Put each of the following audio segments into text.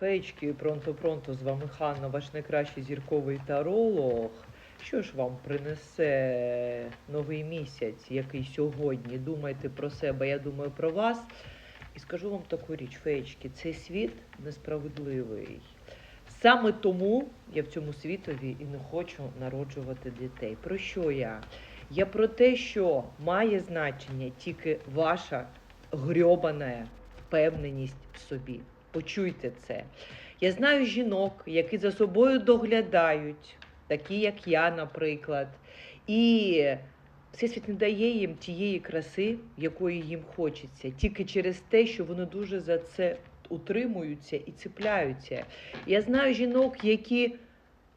Феєчки, пронто-пронто, з вами Ханна, ваш найкращий зірковий таролог. Що ж вам принесе новий місяць, який сьогодні? Думайте про себе, я думаю про вас. І скажу вам таку річ, феєчки, цей світ несправедливий. Саме тому я в цьому світові і не хочу народжувати дітей. Про що я? Я про те, що має значення тільки ваша грьобана впевненість в собі. Почуйте це. Я знаю жінок, які за собою доглядають, такі як я, наприклад. І Всесвіт не дає їм тієї краси, якої їм хочеться, тільки через те, що вони дуже за це утримуються і цепляються. Я знаю жінок, які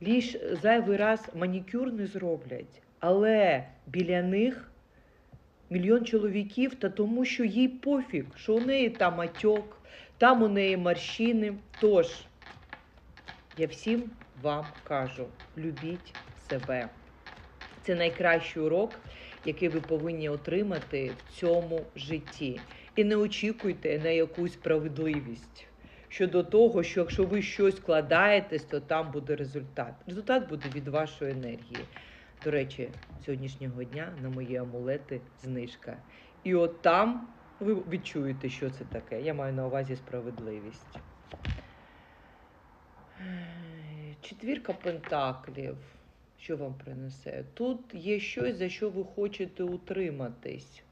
ліж зайвий раз манікюр не зроблять, але біля них мільйон чоловіків, та тому, що їй пофіг, що у неї там отек, там у неї морщини. Тож, я всім вам кажу: любіть себе. Це найкращий урок, який ви повинні отримати в цьому житті. І не очікуйте на якусь справедливість щодо того, що якщо ви щось вкладаєтесь, то там буде результат. Результат буде від вашої енергії. До речі, сьогоднішнього дня на мої амулети знижка. І от там ви відчуєте, що це таке. Я маю на увазі справедливість. Четвірка пентаклів. Що вам принесе? Тут є щось, за що ви хочете утриматись.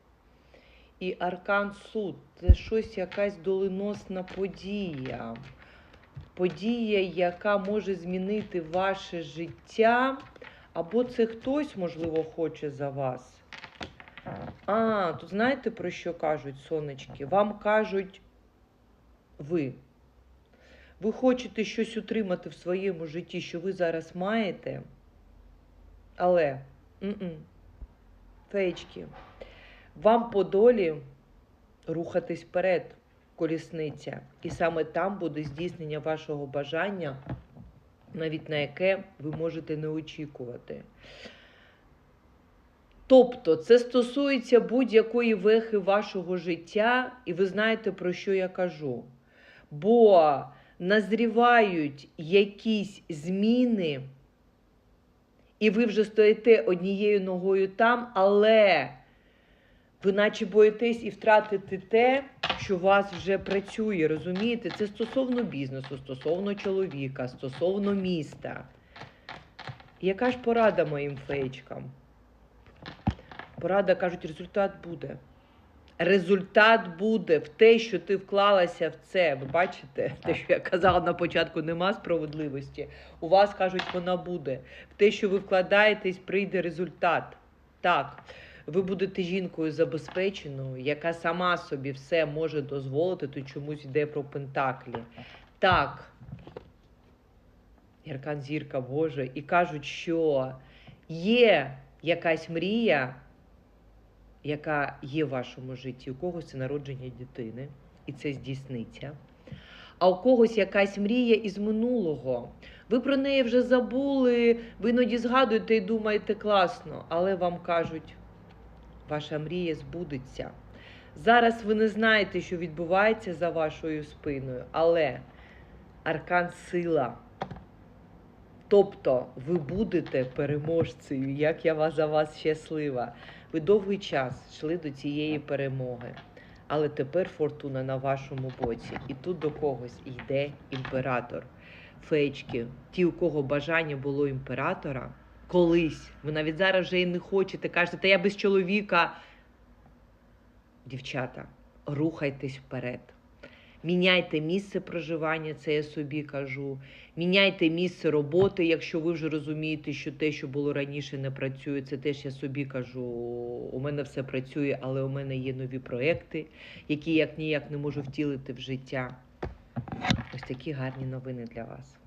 І аркан суд це щось, якась доленосна подія. Подія, яка може змінити ваше життя, або це хтось, можливо, хоче за вас. А, тут знаєте про що кажуть сонечки? Вам кажуть ви. Ви хочете щось утримати в своєму житті, що ви зараз маєте, але м-м, феєчки, вам по долі рухатись вперед, колісниця. І саме там буде здійснення вашого бажання, навіть на яке ви можете не очікувати. Тобто це стосується будь-якої вехи вашого життя, і ви знаєте, про що я кажу. Бо назрівають якісь зміни, і ви вже стоїте однією ногою там, але ви наче боїтесь і втратити те, що у вас вже працює, розумієте? Це стосовно бізнесу, стосовно чоловіка, стосовно міста. Яка ж порада моїм феєчкам? Порада кажуть, результат буде. Результат буде в те, що ти вклалася в це. Ви бачите, те, що я казала на початку, нема справедливості. У вас кажуть, вона буде. В те, що ви вкладаєтесь, прийде результат. Так, ви будете жінкою забезпеченою, яка сама собі все може дозволити, то чомусь йде про пентаклі. Так, Яркан зірка Боже, і кажуть, що є якась мрія, яка є в вашому житті. У когось це народження дитини, і це здійсниться. А у когось якась мрія із минулого. Ви про неї вже забули, ви іноді згадуєте і думаєте класно, але вам кажуть, ваша мрія збудеться. Зараз ви не знаєте, що відбувається за вашою спиною, але аркан сила. Тобто ви будете переможцею, як я за вас щаслива. Ви довгий час йшли до цієї перемоги, але тепер фортуна на вашому боці. І тут до когось йде імператор. Феєчки, ті, у кого бажання було імператора, колись, ви навіть зараз вже і не хочете, кажете, я без чоловіка. Дівчата, рухайтесь вперед. Міняйте місце проживання, це я собі кажу. Міняйте місце роботи, якщо ви вже розумієте, що те, що було раніше, не працює. Це теж я собі кажу. У мене все працює, але у мене є нові проекти, які як ніяк не можу втілити в життя. Ось такі гарні новини для вас.